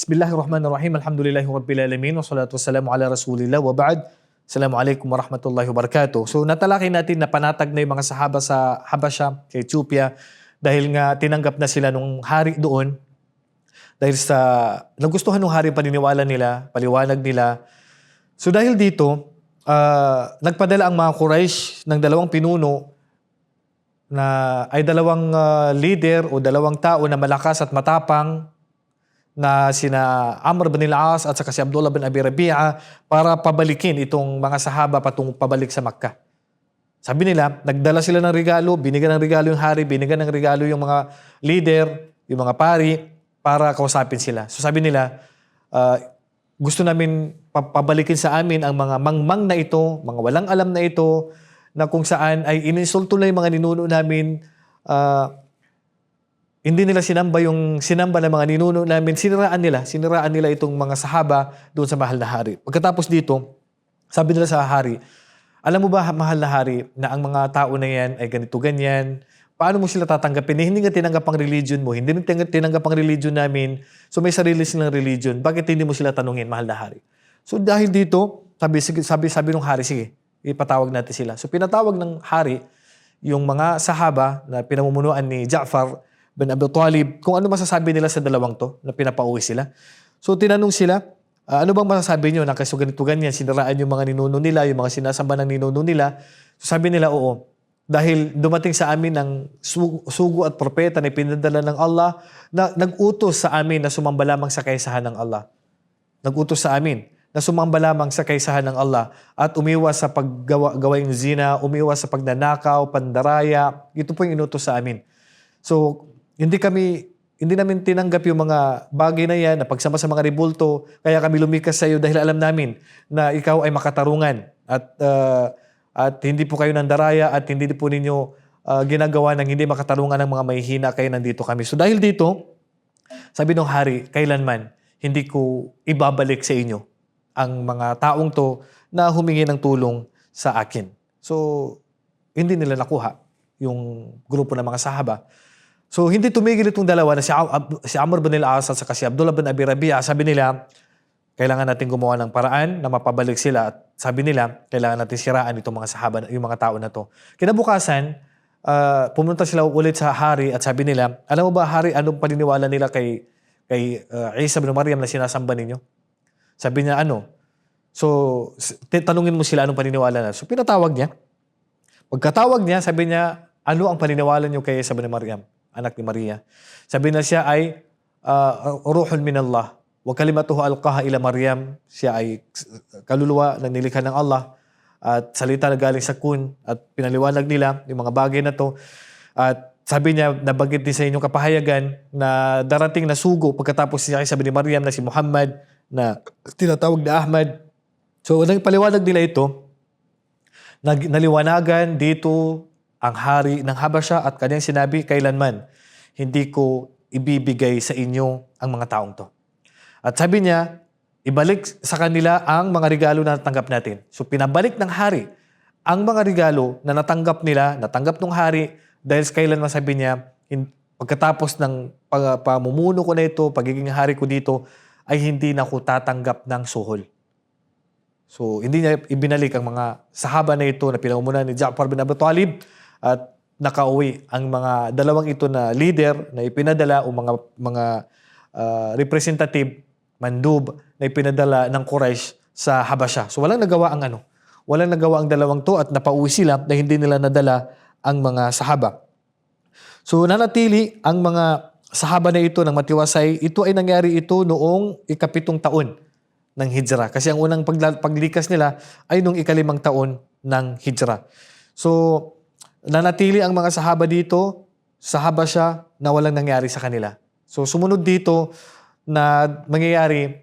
Bismillahirrahmanirrahim. Alhamdulillahi Rabbil Alamin. Wa salatu wassalamu ala Rasulillah. Wa ba'd. Assalamualaikum warahmatullahi wabarakatuh. So natalakay natin na panatag na yung mga sahaba sa Habasha, Ethiopia, dahil nga tinanggap na sila nung hari doon. Dahil sa nagustuhan ng hari paniniwala nila, paliwanag nila. So dahil dito, ah, nagpadala ang mga Quraysh ng dalawang pinuno na ay dalawang ah, leader o dalawang tao na malakas at matapang na sina Amr bin al-As at saka si Abdullah bin Abi Rabi'a para pabalikin itong mga sahaba patung pabalik sa Makkah. Sabi nila, nagdala sila ng regalo, binigyan ng regalo yung hari, binigyan ng regalo yung mga leader, yung mga pari, para kausapin sila. So sabi nila, ah, gusto namin pa- pabalikin sa amin ang mga mangmang na ito, mga walang alam na ito, na kung saan ay ininsulto na yung mga ninuno namin, ah, hindi nila sinamba yung sinamba ng mga ninuno namin, siniraan nila, siniraan nila itong mga sahaba doon sa mahal na hari. Pagkatapos dito, sabi nila sa hari, alam mo ba mahal na hari na ang mga tao na yan ay ganito ganyan, paano mo sila tatanggapin? Eh, hindi nga tinanggap ang religion mo, hindi nga tinanggap, ang religion namin, so may sarili silang religion, bakit hindi mo sila tanungin, mahal na hari? So dahil dito, sabi, sabi, sabi ng hari, sige, ipatawag natin sila. So pinatawag ng hari yung mga sahaba na pinamumunuan ni Ja'far bin Abi Talib kung ano masasabi nila sa dalawang to na pinapauwi sila. So tinanong sila, "Ah, ano bang masasabi nyo na kasi ganito ganyan, siniraan yung mga ninuno nila, yung mga sinasamba ng ninuno nila. So sabi nila, oo. Dahil dumating sa amin ng su- sugo at propeta na pinadala ng Allah na nag-utos sa amin na sumamba lamang sa kaisahan ng Allah. Nag-utos sa amin na sumamba lamang sa kaisahan ng Allah at umiwas sa paggawa gawaing zina, umiwas sa pagnanakaw, pandaraya. Ito po yung inutos sa amin. So, hindi kami hindi namin tinanggap yung mga bagay na yan na pagsama sa mga ribulto. Kaya kami lumikas sa iyo dahil alam namin na ikaw ay makatarungan at ah, at hindi po kayo nandaraya at hindi po ninyo ah, ginagawa ng hindi makatarungan ng mga mahihina kaya nandito kami. So dahil dito, sabi ng hari, kailanman hindi ko ibabalik sa inyo ang mga taong to na humingi ng tulong sa akin. So, hindi nila nakuha yung grupo ng mga sahaba. So, hindi tumigil itong dalawa na si, Ab- si Amr bin al-As at si Abdullah bin Abi Rabia. Sabi nila, kailangan natin gumawa ng paraan na mapabalik sila. At sabi nila, kailangan natin siraan itong mga sahaba, yung mga tao na to. Kinabukasan, ah, pumunta sila ulit sa hari at sabi nila, alam mo ba hari, anong paniniwala nila kay, kay ah, Isa bin Maryam na sinasamba ninyo? Sabi niya, ano? So, tanungin mo sila anong paniniwala na. So, pinatawag niya. Pagkatawag niya, sabi niya, ano ang paniniwala niyo kay Isa bin Maryam, anak ni Maria? Sabi na siya ay uh, ruhun min Allah. Wa kalimatuhu alqaha ila Maryam. Siya ay kaluluwa na nilikha ng Allah at salita na galing sa kun at pinaliwanag nila yung mga bagay na to. At sabi niya, nabagit din sa inyong kapahayagan na darating na sugo pagkatapos siya sabi ni Maryam na si Muhammad na tinatawag na Ahmad. So, nagpaliwanag nila ito nag, naliwanagan dito ang hari ng Habasha at kanyang sinabi, kailanman, hindi ko ibibigay sa inyo ang mga taong to. At sabi niya, ibalik sa kanila ang mga regalo na natanggap natin. So pinabalik ng hari ang mga regalo na natanggap nila, natanggap ng hari, dahil kailanman sabi niya, pagkatapos ng pag- pamumuno ko na ito, pagiging hari ko dito, ay hindi na ako tatanggap ng suhol. So, hindi niya ibinalik ang mga sahaba na ito na pinamumunan ni Ja'far bin Abi Talib at nakauwi ang mga dalawang ito na leader na ipinadala o mga mga ah, representative mandub na ipinadala ng Quraysh sa Habasha. So walang nagawa ang ano. Walang nagawa ang dalawang to at napauwi sila na hindi nila nadala ang mga sahaba. So nanatili ang mga sahaba na ito ng matiwasay. Ito ay nangyari ito noong ikapitong taon ng hijra. Kasi ang unang pagla- paglikas nila ay nung ikalimang taon ng hijra. So nanatili ang mga sahaba dito sa Habasha na walang nangyari sa kanila. So sumunod dito na mangyayari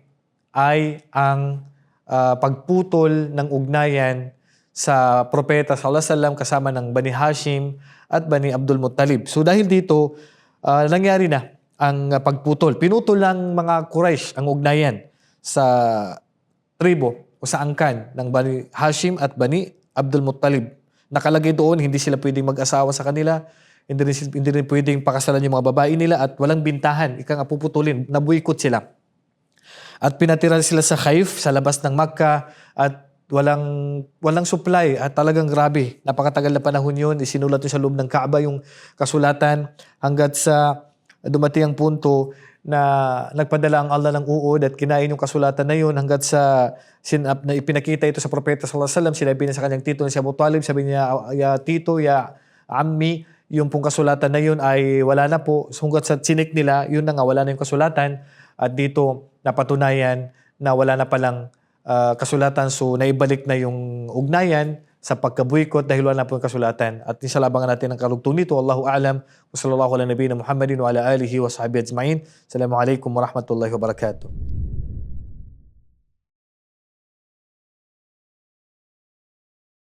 ay ang ah, pagputol ng ugnayan sa propeta sallallahu alaihi wasallam kasama ng Bani Hashim at Bani Abdul Muttalib. So dahil dito, ah, nangyari na ang pagputol. Pinutol ng mga Quraysh ang ugnayan sa tribo o sa angkan ng Bani Hashim at Bani Abdul Muttalib. Nakalagay doon, hindi sila pwedeng mag-asawa sa kanila, hindi rin, hindi rin pwedeng pakasalan yung mga babae nila at walang bintahan. Ika nga puputulin, nabuikot sila. At pinatira sila sa Khaif, sa labas ng Makkah at walang walang supply at talagang grabe. Napakatagal na panahon yun. Isinulat yun sa loob ng Kaaba yung kasulatan hanggat sa dumating ang punto na nagpadala ang Allah ng uod at kinain yung kasulatan na yun hanggat sa sinap na ipinakita ito sa propeta sallallahu alaihi wasallam. Sinabi niya sa kanyang tito na si Abu Talib sabi niya ya tito ya ammi yung pong kasulatan na yun ay wala na po. Hanggat sa chinik nila yun na nga wala na yung kasulatan at dito napatunayan na wala na palang ah, kasulatan. So naibalik na yung ugnayan sa pagkabuykot dahil wala na po yung kasulatan. At isalabangan natin ang karugtong nito. Allahu a'lam. Wa sallallahu ala nabiyina Muhammadin wa ala alihi wa sahbihi ajma'in. Assalamualaikum warahmatullahi wabarakatuh.